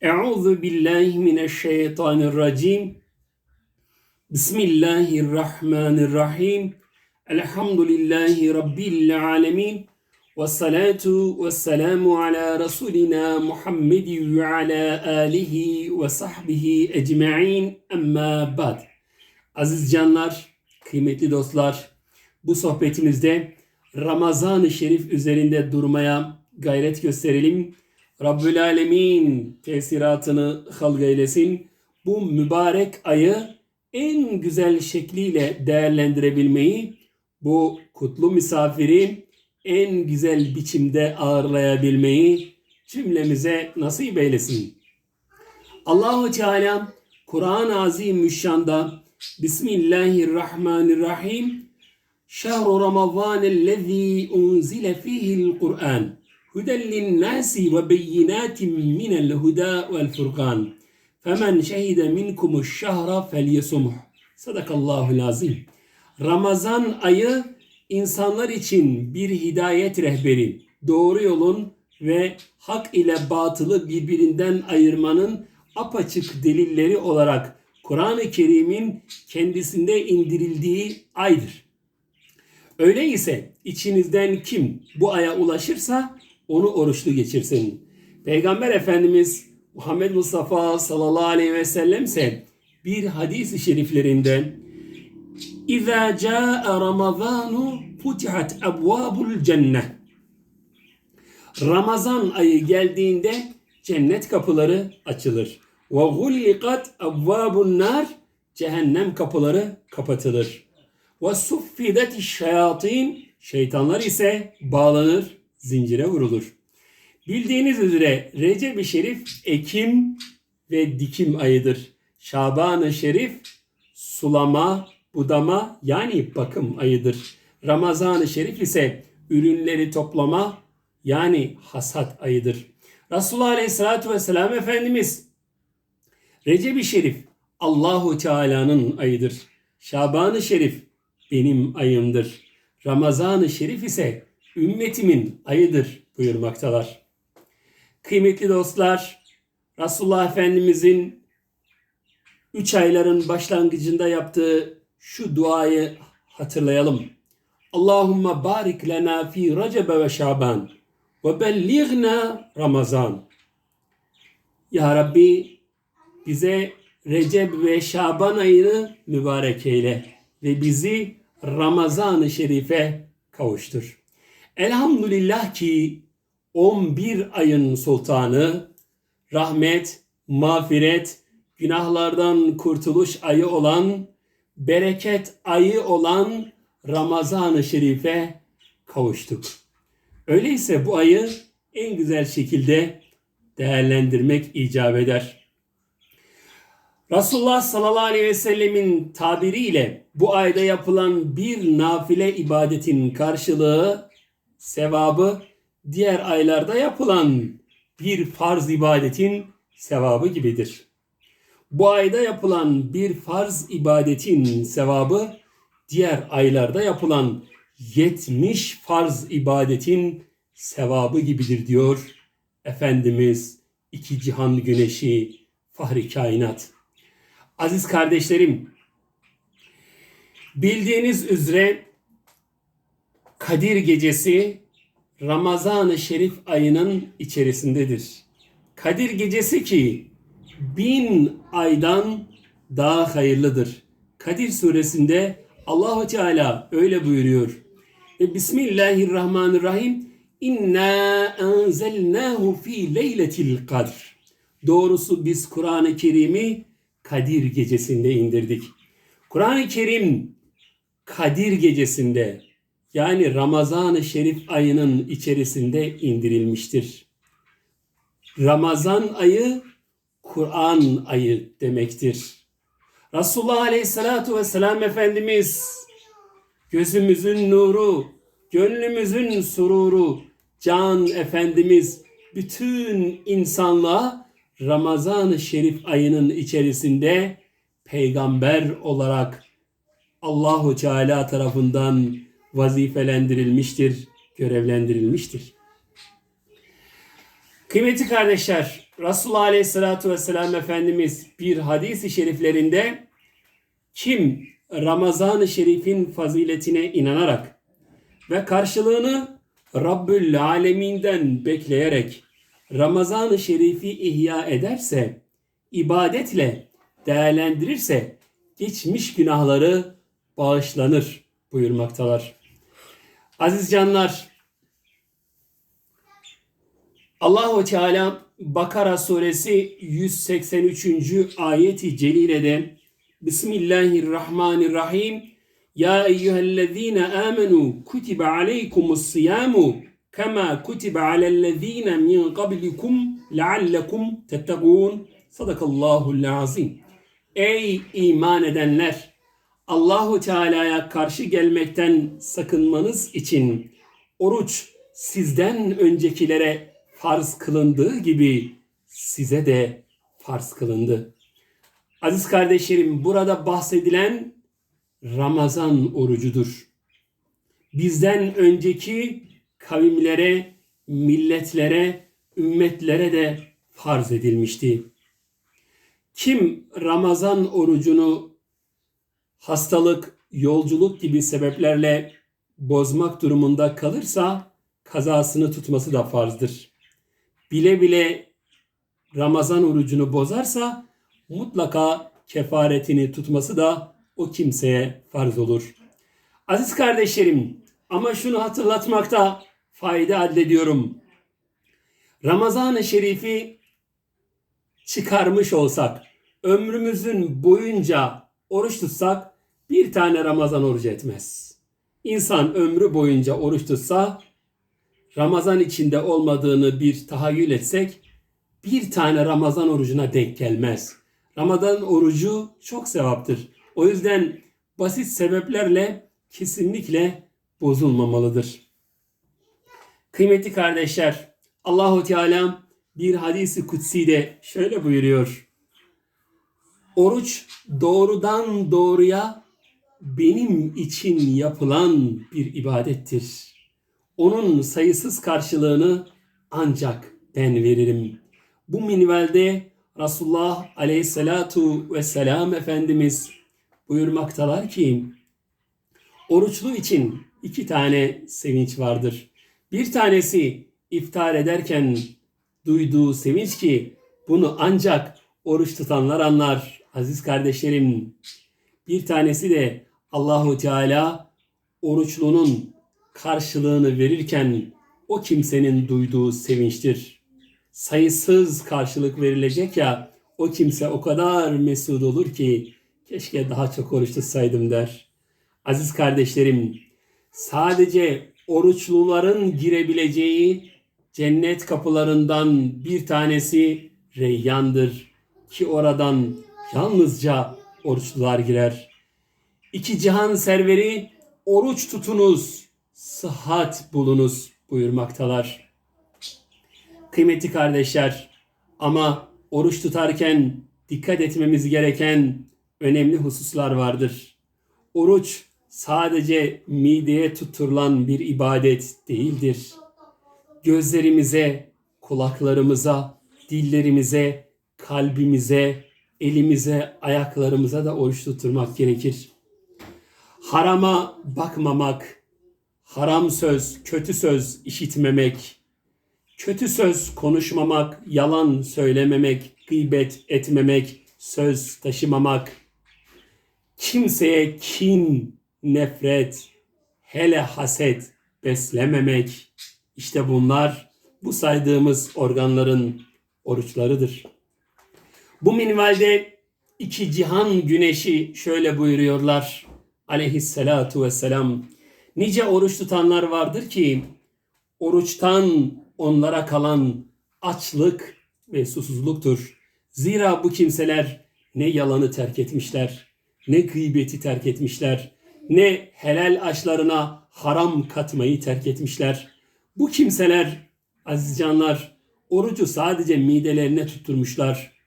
Euzu billahi mineşşeytanirracim. Bismillahirrahmanirrahim. Elhamdülillahi rabbil alamin. Ve salatu ve selamu ala Resulina Muhammedi ve ala alihi ve sahbihi ecma'in. Amma ba'd. Aziz canlar, kıymetli dostlar, bu sohbetimizde Ramazan-ı Şerif üzerinde durmaya gayret gösterelim. Rabbül Alemin tesiratını halk eylesin. Bu mübarek ayı en güzel şekliyle değerlendirebilmeyi, bu kutlu misafiri en güzel biçimde ağırlayabilmeyi cümlemize nasip eylesin. Allahu Teala Kur'an-ı Azimüşşan'da Bismillahirrahmanirrahim Şehru Ramazanellezî unzile fihil Kur'an هدى للناس وبينات من الهدى والفرقان فمن شهد منكم الشهر فليصمه Sadakallahu lazim. Ramazan ayı insanlar için bir hidayet rehberi, doğru yolun ve hak ile batılı birbirinden ayırmanın apaçık delilleri olarak Kur'an-ı Kerim'in kendisinde indirildiği aydır. Öyleyse içinizden kim bu aya ulaşırsa onu oruçlu geçirsin. Peygamber Efendimiz Muhammed Mustafa sallallahu aleyhi ve sellem ise bir hadis-i şeriflerinde İza caa Ramazanu futihat ebvabul cennet. Ramazan ayı geldiğinde cennet kapıları açılır. Ve gullikat ebvabun nar cehennem kapıları kapatılır. Ve suffideti şeyatin şeytanlar ise bağlanır, zincire vurulur. Bildiğiniz üzere Recep-i Şerif Ekim ve dikim ayıdır. Şaban-ı Şerif sulama, budama yani bakım ayıdır. Ramazan-ı Şerif ise ürünleri toplama yani hasat ayıdır. Resulullah Aleyhisselatü Vesselam Efendimiz Recep-i Şerif Allahu Teala'nın ayıdır. Şaban-ı Şerif benim ayımdır. Ramazan-ı Şerif ise ümmetimin ayıdır buyurmaktalar. Kıymetli dostlar, Resulullah Efendimizin üç ayların başlangıcında yaptığı şu duayı hatırlayalım. Allahümme barik lena fi Recebe ve Şaban ve bellighna Ramazan. Ya Rabbi bize Recep ve Şaban ayını mübarek eyle ve bizi Ramazan-ı Şerif'e kavuştur. Elhamdülillah ki 11 ayın sultanı, rahmet, mağfiret, günahlardan kurtuluş ayı olan, bereket ayı olan Ramazan-ı Şerif'e kavuştuk. Öyleyse bu ayı en güzel şekilde değerlendirmek icap eder. Resulullah sallallahu aleyhi ve sellemin tabiriyle bu ayda yapılan bir nafile ibadetin karşılığı, sevabı diğer aylarda yapılan bir farz ibadetin sevabı gibidir. Bu ayda yapılan bir farz ibadetin sevabı diğer aylarda yapılan 70 farz ibadetin sevabı gibidir diyor Efendimiz iki cihan güneşi fahri kainat. Aziz kardeşlerim, bildiğiniz üzere Kadir Gecesi Ramazan-ı Şerif ayının içerisindedir. Kadir Gecesi ki bin aydan daha hayırlıdır. Kadir suresinde Allahu Teala öyle buyuruyor. Ve Bismillahirrahmanirrahim. İnna enzelnahu fi leyletil kadr. Doğrusu biz Kur'an-ı Kerim'i Kadir gecesinde indirdik. Kur'an-ı Kerim Kadir gecesinde yani Ramazan-ı Şerif ayının içerisinde indirilmiştir. Ramazan ayı Kur'an ayı demektir. Resulullah Aleyhisselatü Vesselam Efendimiz gözümüzün nuru, gönlümüzün sururu, can Efendimiz bütün insanlığa Ramazan-ı Şerif ayının içerisinde peygamber olarak Allahu Teala tarafından vazifelendirilmiştir, görevlendirilmiştir. Kıymetli kardeşler, Resulullah Aleyhisselatü Vesselam Efendimiz bir hadis-i şeriflerinde kim Ramazan-ı Şerif'in faziletine inanarak ve karşılığını Rabbül Alemin'den bekleyerek Ramazan-ı Şerif'i ihya ederse, ibadetle değerlendirirse geçmiş günahları bağışlanır buyurmaktalar. Aziz canlar, Allahu Teala Bakara suresi 183. ayeti celilede Bismillahirrahmanirrahim Ya eyyühellezine amenu kutibe aleykumus siyamu kema kutibe alellezine min qablikum leallekum tettegûn Sadakallahul azim Ey iman edenler! Allahu Teala'ya karşı gelmekten sakınmanız için oruç sizden öncekilere farz kılındığı gibi size de farz kılındı. Aziz kardeşlerim burada bahsedilen Ramazan orucudur. Bizden önceki kavimlere, milletlere, ümmetlere de farz edilmişti. Kim Ramazan orucunu hastalık, yolculuk gibi sebeplerle bozmak durumunda kalırsa kazasını tutması da farzdır. Bile bile Ramazan orucunu bozarsa mutlaka kefaretini tutması da o kimseye farz olur. Aziz kardeşlerim ama şunu hatırlatmakta fayda addediyorum. Ramazan-ı Şerif'i çıkarmış olsak, ömrümüzün boyunca oruç tutsak bir tane Ramazan orucu etmez. İnsan ömrü boyunca oruç tutsa Ramazan içinde olmadığını bir tahayyül etsek bir tane Ramazan orucuna denk gelmez. Ramazan orucu çok sevaptır. O yüzden basit sebeplerle kesinlikle bozulmamalıdır. Kıymetli kardeşler, Allahu Teala bir hadisi kutsi de şöyle buyuruyor. Oruç doğrudan doğruya benim için yapılan bir ibadettir. Onun sayısız karşılığını ancak ben veririm. Bu minvalde Resulullah aleyhissalatu vesselam Efendimiz buyurmaktalar ki oruçlu için iki tane sevinç vardır. Bir tanesi iftar ederken duyduğu sevinç ki bunu ancak oruç tutanlar anlar aziz kardeşlerim. Bir tanesi de Allahu Teala oruçlunun karşılığını verirken o kimsenin duyduğu sevinçtir. Sayısız karşılık verilecek ya o kimse o kadar mesut olur ki keşke daha çok oruç tutsaydım der. Aziz kardeşlerim sadece oruçluların girebileceği cennet kapılarından bir tanesi Reyyan'dır ki oradan yalnızca oruçlular girer. İki cihan serveri oruç tutunuz, sıhhat bulunuz buyurmaktalar. Kıymetli kardeşler ama oruç tutarken dikkat etmemiz gereken önemli hususlar vardır. Oruç sadece mideye tutturulan bir ibadet değildir. Gözlerimize, kulaklarımıza, dillerimize, kalbimize, elimize, ayaklarımıza da oruç tutturmak gerekir. Harama bakmamak, haram söz, kötü söz işitmemek, kötü söz konuşmamak, yalan söylememek, gıybet etmemek, söz taşımamak, kimseye kin, nefret, hele haset beslememek, işte bunlar bu saydığımız organların oruçlarıdır. Bu minvalde iki cihan güneşi şöyle buyuruyorlar aleyhissalatu vesselam. Nice oruç tutanlar vardır ki oruçtan onlara kalan açlık ve susuzluktur. Zira bu kimseler ne yalanı terk etmişler, ne gıybeti terk etmişler, ne helal aşlarına haram katmayı terk etmişler. Bu kimseler aziz canlar orucu sadece midelerine tutturmuşlar.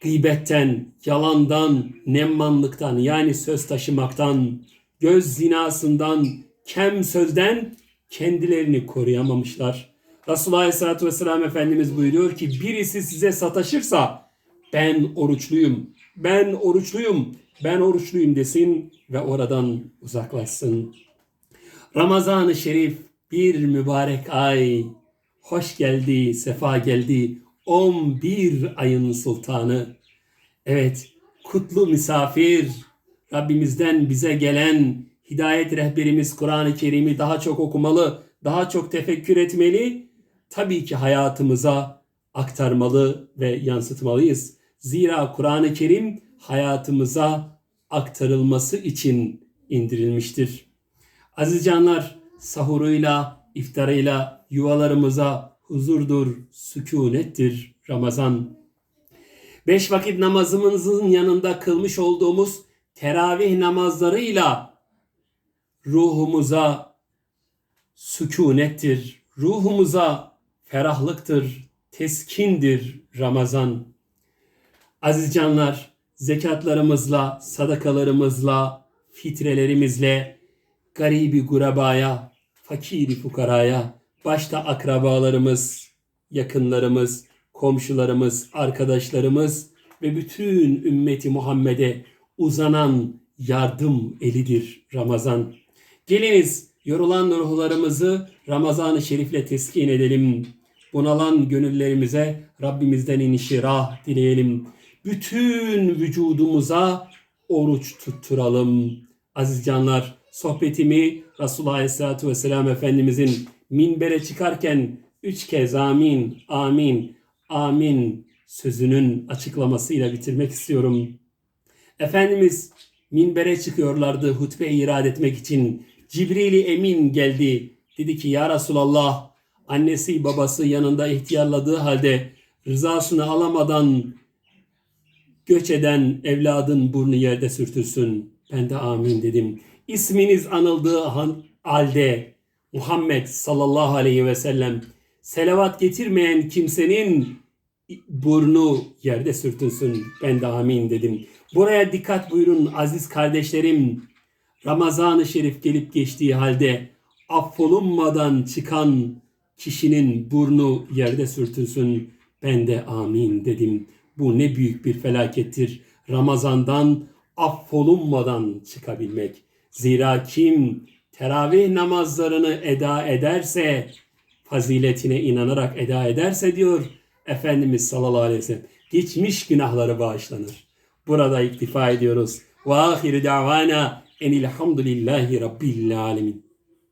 Gıybetten, yalandan, nemmanlıktan yani söz taşımaktan, göz zinasından, kem sözden kendilerini koruyamamışlar. Resulullah Aleyhisselatü Vesselam Efendimiz buyuruyor ki birisi size sataşırsa ben oruçluyum, ben oruçluyum, ben oruçluyum desin ve oradan uzaklaşsın. Ramazan-ı Şerif bir mübarek ay. Hoş geldi, sefa geldi. 11 ayın sultanı. Evet, kutlu misafir. Rabbimizden bize gelen hidayet rehberimiz Kur'an-ı Kerim'i daha çok okumalı, daha çok tefekkür etmeli. Tabii ki hayatımıza aktarmalı ve yansıtmalıyız. Zira Kur'an-ı Kerim hayatımıza aktarılması için indirilmiştir. Aziz canlar, sahuruyla, iftarıyla yuvalarımıza huzurdur, sükunettir Ramazan. Beş vakit namazımızın yanında kılmış olduğumuz teravih namazlarıyla ruhumuza sükunettir, ruhumuza ferahlıktır, teskindir Ramazan. Aziz canlar, zekatlarımızla, sadakalarımızla, fitrelerimizle garibi gurabaya, fakiri fukaraya, başta akrabalarımız, yakınlarımız, komşularımız, arkadaşlarımız ve bütün ümmeti Muhammed'e uzanan yardım elidir Ramazan. Geliniz yorulan ruhlarımızı Ramazan-ı Şerif'le teskin edelim. Bunalan gönüllerimize Rabbimizden inşirah dileyelim. Bütün vücudumuza oruç tutturalım. Aziz canlar, sohbetimi Resulullah Aleyhisselatü Vesselam Efendimizin minbere çıkarken üç kez amin, amin, amin sözünün açıklamasıyla bitirmek istiyorum. Efendimiz minbere çıkıyorlardı hutbe irad etmek için. Cibril-i Emin geldi. Dedi ki ya Resulallah annesi babası yanında ihtiyarladığı halde rızasını alamadan göç eden evladın burnu yerde sürtülsün. Ben de amin dedim. İsminiz anıldığı halde Muhammed sallallahu aleyhi ve sellem selavat getirmeyen kimsenin burnu yerde sürtünsün. Ben de amin dedim. Buraya dikkat buyurun aziz kardeşlerim. Ramazan-ı Şerif gelip geçtiği halde affolunmadan çıkan kişinin burnu yerde sürtünsün. Ben de amin dedim. Bu ne büyük bir felakettir. Ramazandan affolunmadan çıkabilmek. Zira kim teravih namazlarını eda ederse, faziletine inanarak eda ederse diyor Efendimiz sallallahu aleyhi ve sellem, geçmiş günahları bağışlanır. Burada iktifa ediyoruz. Ve ahiru davana enilhamdülillahi rabbil alemin.